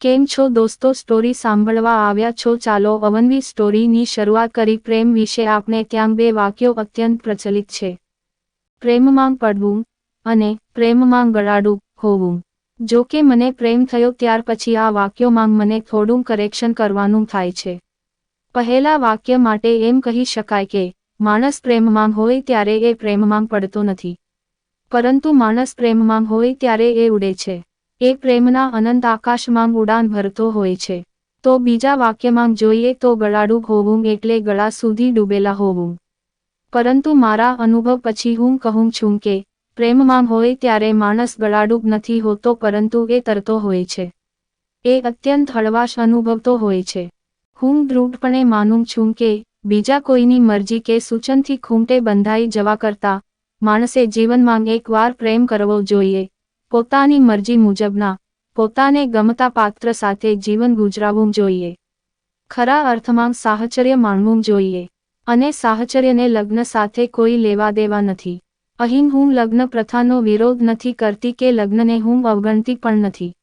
કેમ છો દોસ્તો? સ્ટોરી સાંભળવા આવ્યા છો? ચાલો અવનવી સ્ટોરીની શરૂઆત કરી. પ્રેમ વિશે આપણે ત્યાં બે વાક્યો અત્યંત પ્રચલિત છે? પ્રેમમાં પડવું અને પ્રેમમાં ગળાડું હોવું. જો કે મને પ્રેમ થયો ત્યાર પછી આ વાક્યોમાં મને થોડું કરેક્શન કરવાનું થાય છે. પહેલા વાક્ય માટે એમ કહી શકાય કે, માણસ પ્રેમમાં હોય ત્યારે એ પ્રેમમાં પડતો નથી. પરંતુ માણસ પ્રેમમાં હોય ત્યારે એ ઉડે છે. એ પ્રેમના અનંત આકાશમાં ઉડાન ભરતો હોય છે. તો બીજા વાક્યમાં જોઈએ તો ગળાડું હોવું એટલે ગળા સુધી ડૂબેલા હોવું. પરંતુ મારા અનુભવ પછી હું કહું છું કે, પ્રેમમાં હોય ત્યારે માણસ ગળાડૂબ નથી હોતો પરંતુ એ તરતો હોય છે. એ અત્યંત હળવાશ અનુભવતો હોય છે. હું દૃઢપણે માનું છું કે, બીજા કોઈની મરજી કે સૂચનથી ખૂંટે બંધાઈ જવા કરતા, માણસે જીવનમાં એકવાર પ્રેમ કરવો જોઈએ. પોતાની મરજી મુજબના, પોતાને ગમતા પાત્ર સાથે જીવન ગુજરાવવું જોઈએ. ખરા અર્થમાં સાહચર્ય માણવું જોઈએ. અને સાહચર્યને લગ્ન સાથે કોઈ લેવા દેવા નથી. અહીં હું લગ્ન પ્રથાનો વિરોધ નથી કરતી કે લગ્નને હું અવગણતી પણ નથી.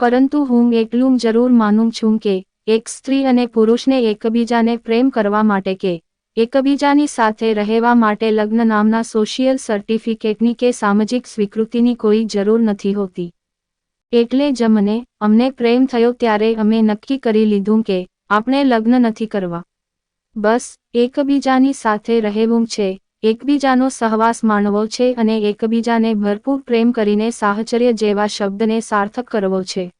પરંતુ હું એટલું જરૂર માનું છું કે, એક સ્ત્રી અને પુરુષને એકબીજાને પ્રેમ કરવા માટે કે એકબીજાની સાથે રહેવા માટે લગ્ન નામના સોશિયલ સર્ટિફિકેટની કે સામાજિક સ્વીકૃતિની કોઈ જરૂર નથી હોતી. એટલે જ મને અમને પ્રેમ થયો ત્યારે અમે નક્કી કરી લીધું કે, આપણે લગ્ન નથી કરવા. બસ, એકબીજાની સાથે રહેવું છે, એકબીજાનો સહવાસ માણવો છે અને એકબીજાને ભરપૂર પ્રેમ કરીને સાહચર્ય જેવા શબ્દને સાર્થક કરવો છે.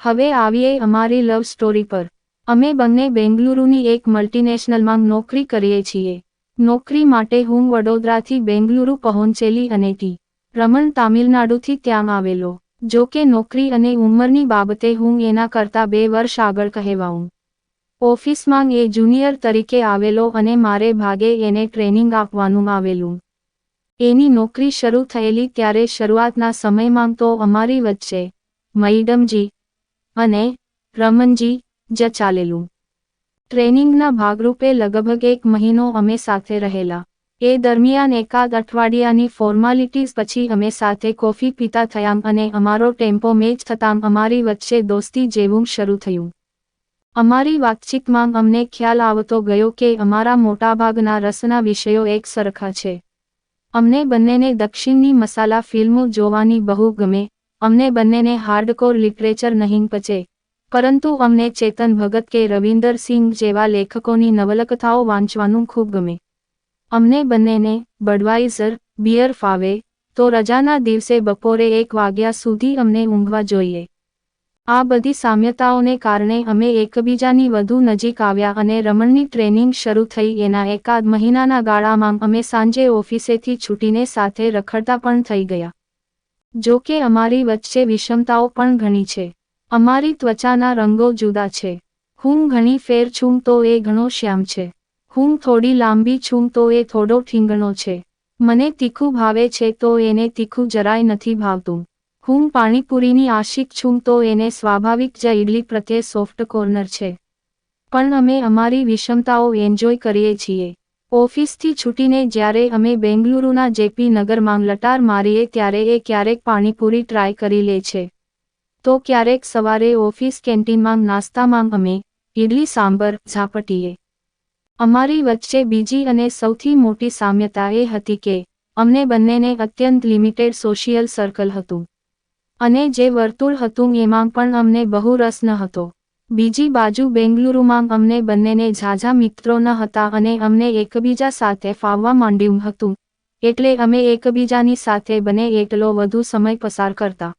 હવે આવીએ અમારી લવ સ્ટોરી પર. અમે બંને બેંગલુરુની એક મલ્ટીનેશનલમાં નોકરી કરીએ છીએ. નોકરી માટે હું વડોદરાથી બેંગલુરુ પહોંચેલી અને ટી. રમણ તામિલનાડુથી ત્યાં આવેલો. જો કે નોકરી અને ઉંમરની બાબતે હું એના કરતાં બે વર્ષ આગળ કહેવાઉં. ઓફિસમાં એ જુનિયર તરીકે આવેલો અને મારે ભાગે એને ટ્રેનિંગ આપવાનું આવેલું. એની નોકરી શરૂ થયેલી ત્યારે શરૂઆતના સમયમાં તો અમારી વચ્ચે મૈડમજી અને રમનજી જ ચાલેલું. ટ્રેનિંગના ભાગરૂપે લગભગ એક મહિનો અમે સાથે રહેલા. એ દરમિયાન એકાદ અઠવાડિયાની ફોર્માલિટીઝ પછી અમે સાથે કોફી પીતા થયા અને અમારો ટેમ્પો મેચ થતાં અમારી વચ્ચે દોસ્તી જેવું શરૂ થયું. અમારી વાતચીતમાં અમને ખ્યાલ આવતો ગયો કે અમારા મોટાભાગના રસના વિષયો એક સરખા છે. અમને બંનેને દક્ષિણની મસાલા ફિલ્મો જોવાની બહુ ગમે, અમને બંનેને હાર્ડકોર લિટરેચર નહીં પચે. પરંતુ અમને ચેતન ભગત કે રવિન્દર સિંહ જેવા લેખકોની નવલકથાઓ વાંચવાનું ખૂબ ગમે. અમને બંનેને બડવાઇઝર, બિયર ફાવે, તો રજાના દિવસે બપોરે એક વાગ્યા સુધી અમને ઊંઘવા જોઈએ. આ બધી સામ્યતાઓને કારણે અમે એકબીજાની વધુ નજીક આવ્યા અને રમણની ટ્રેનિંગ શરૂ થઈ. એના એકાદ મહિનાના ગાળામાં અમે સાંજે ઓફિસેથી છૂટીને સાથે રખડતા પણ થઈ ગયા. જો કે અમારી વચ્ચે વિષમતાઓ પણ ઘણી છે. અમારી ત્વચાના રંગો જુદા છે. હું ઘણી ફેર છું તો એ ઘણો શ્યામ છે. હું થોડી લાંબી છું તો એ થોડો ઠીંગણો છે. મને તીખું ભાવે છે તો એને તીખું જરાય નથી ભાવતું. હું પાણીપુરીની આશિક છું તો એને સ્વાભાવિક જ ઇડલી પ્રત્યે સોફ્ટ કોર્નર છે. પણ અમે અમારી વિષમતાઓ એન્જોય કરીએ છીએ. ઓફિસથી છૂટીને જ્યારે અમે બેંગલુરુના જેપી નગરમાં લટાર મારીએ ત્યારે એ ક્યારેક પાણીપુરી ટ્રાય કરી લે છે. તો ક્યારેક સવારે ઓફિસ કેન્ટીનમાં નાસ્તામાં અમે ઇડલી સાંભર ઝાપટીએ. અમારી વચ્ચે બીજી અને સૌથી મોટી સામ્યતા એ હતી કે અમને બંનેને અત્યંત લિમિટેડ સોશિયલ સર્કલ હતું. અને જે વર્તુળ હતું એમાં પણ અમને બહુ રસ ન હતો. બીજી બાજુ બેંગલુરુમાં અમને બંનેને ઝાઝા મિત્રો ન હતા અને અમને એકબીજા સાથે ફાવવા માંડ્યું હતું. એટલે અમે એકબીજાની સાથે બને એટલો વધુ સમય પસાર કરતા.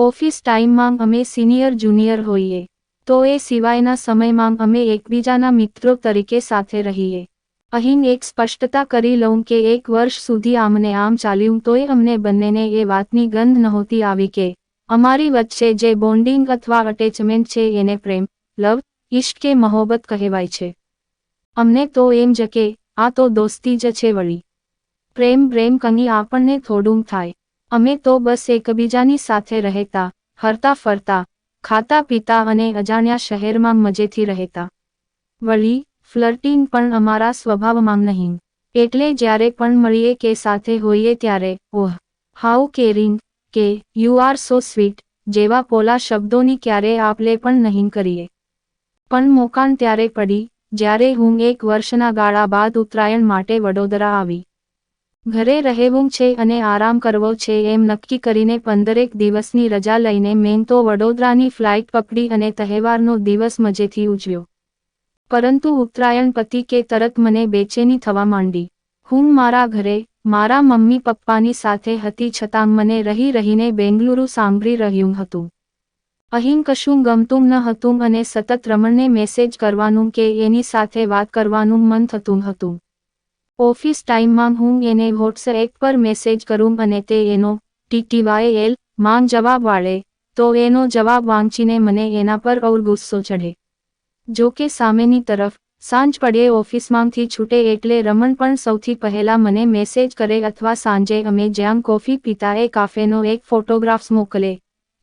ઓફિસ ટાઈમમાં અમે સિનિયર જુનિયર હોઈએ, તો એ સિવાયના સમયમાં અમે એકબીજાના મિત્રો તરીકે સાથે રહીએ. અહીં એક સ્પષ્ટતા કરી લઉં કે એક વર્ષ સુધી આમને આમ ચાલ્યું તોય અમને બંનેને એ વાતની ગંધ નહોતી આવી કે, અમારી વચ્ચે જે બોન્ડિંગ અથવા અટેચમેન્ટ છે એને પ્રેમ, લવ ઇશ્ક કે મહોબત કહેવાય છે. અમને તો એમ જ કે, આ તો દોસ્તી જ છે વળી. પ્રેમ પ્રેમ કની આપણને થોડું થાય. અમે તો બસ એકબીજાની સાથે રહેતા, હરતા ફરતા, ખાતા પીતા અને અજાણ્યા શહેરમાં મજેથી રહેતા. વળી, ફ્લર્ટિંગ પણ અમારા સ્વભાવમાં નહીં. એટલે જ્યારે પણ મળીએ કે સાથે હોઈએ ત્યારે, ઓહ, હાઉ કેરિંગ, કે, યુ આર સો સ્વીટ, જેવા પોલા શબ્દોની ક્યારેય આપલે પણ નહીં કરીએ. પણ મોકાન ત્યારે પડી, જ્યારે હું એક વર્ષના ગાળા બાદ ઉત્તરાયણ માટે વડોદરા આવી. ઘરે રહેવું છે અને આરામ કરવો છે એમ નક્કી કરીને પંદરેક દિવસની રજા લઈને મેં તો વડોદરાની ફ્લાઇટ પકડી અને તહેવારનો દિવસ મજેથી ઉજવ્યો. પરંતુ ઉત્તરાયણ પતિ કે તરત મને બેચેની થવા માંડી. હું મારા ઘરે, મારા મમ્મી પપ્પાની સાથે હતી છતાં મને રહી રહીને બેંગલુરુ સાંભળી રહ્યું હતું. અહીં કશું ગમતું ન હતું અને સતત રમણને મેસેજ કરવાનું કે એની સાથે વાત કરવાનું મન થતું હતું. ઓફિસ ટાઈમમાં હું એને વોટ્સએપ પર મેસેજ કરું અને તે એનો ટીટીવાય એલમાં જવાબ વાળે, તો એનો જવાબ વાંચીને મને એના પર ઔર ગુસ્સો ચઢે. જો કે સામેની તરફ, સાંજ પડે ઓફિસમાંથી છૂટે એટલે રમણ પણ સૌથી પહેલા મને મેસેજ કરે અથવા સાંજે અમે જ્યાં કોફી પીતા એ કાફેનો એક ફોટોગ્રાફ્સ મોકલે,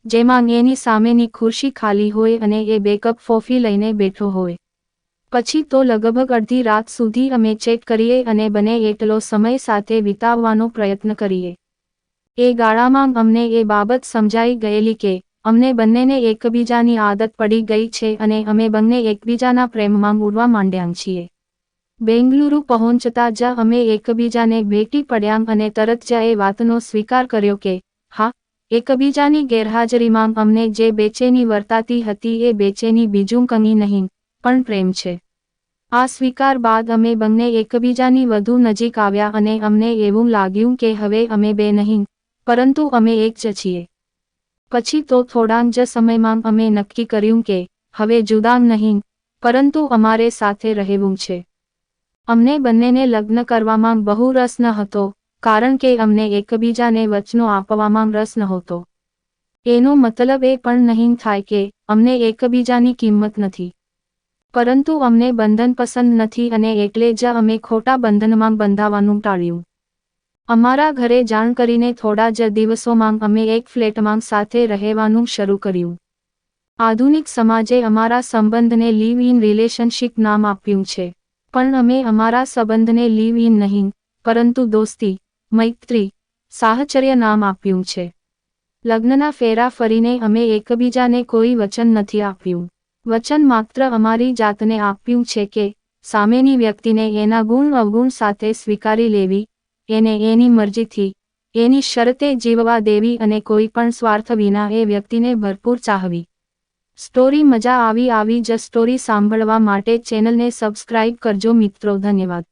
જેમાં એની સામેની ખુરશી ખાલી હોય અને એ બેકઅપ ફોફી લઈને બેઠો હોય. પછી તો લગભગ અડધી રાત સુધી અમે ચેક કરીએ અને બને એટલો સમય સાથે વિતાવવાનો પ્રયત્ન કરીએ. એ ગાળામાં અમને એ બાબત સમજાઈ ગયેલી કે, અમને બંનેને એકબીજાની આદત પડી ગઈ છે અને અમે બંને એકબીજાના પ્રેમમાં ઉડવા માંડ્યા છીએ. બેંગલુરુ પહોંચતા જ અમે એકબીજાને ભેટી પડ્યા અને તરત જ એ વાતનો સ્વીકાર કર્યો કે, હા, એકબીજાની ગેરહાજરીમાં અમને જે બેચેની વર્તાતી હતી એ બેચેની બીજું કંઈ નહીં. પણ પ્રેમ છે. આ સ્વીકાર બાદ અમે બંને એકબીજાની વધુ નજીક આવ્યા અને અમને એવું લાગ્યું કે હવે અમે બે નહીં, પરંતુ અમે એક જ છીએ. પછી તો થોડાં જ સમયમાં અમે નક્કી કર્યું કે, હવે જુદા નહીં, પરંતુ અમારે સાથે રહેવું છે. અમને બંનેને લગ્ન કરવામાં બહુ રસ ન હતો કારણ કે અમને એકબીજાને વચનો આપવામાં રસ નહોતો. એનો મતલબ એ પણ નહીં થાય કે, અમને એકબીજાની કિંમત નથી. પરંતુ અમને બંધન પસંદ નથી અને એટલે જ અમે ખોટા બંધનમાં બંધાવાનું ટાળ્યું. અમારા ઘરે જાણ કરીને થોડા જ દિવસોમાં અમે એક ફ્લેટમાં સાથે રહેવાનું શરૂ કર્યું. આધુનિક સમાજે અમારા સંબંધને લીવ ઇન રિલેશનશીપ નામ આપ્યું છે. પણ અમે અમારા સંબંધને લીવ ઇન નહીં, પરંતુ દોસ્તી, મૈત્રી, સાહચર્ય નામ આપ્યું છે. લગ્નના ફેરા ફરીને અમે એકબીજાને કોઈ વચન નથી આપ્યું. વચન માત્ર અમારી જાતને આપ્યું છે કે સામેની વ્યક્તિને એના ગુણ અવગુણ સાથે સ્વીકારી લેવી, એને એની મરજીથી, એની શરતે જીવવા દેવી અને કોઈ પણ સ્વાર્થ વિના એ વ્યક્તિને ભરપૂર ચાહવી. સ્ટોરી મજા આવી આવી જ સ્ટોરી સાંભળવા માટે ચેનલને સબસ્ક્રાઇબ કરજો મિત્રો, ધન્યવાદ.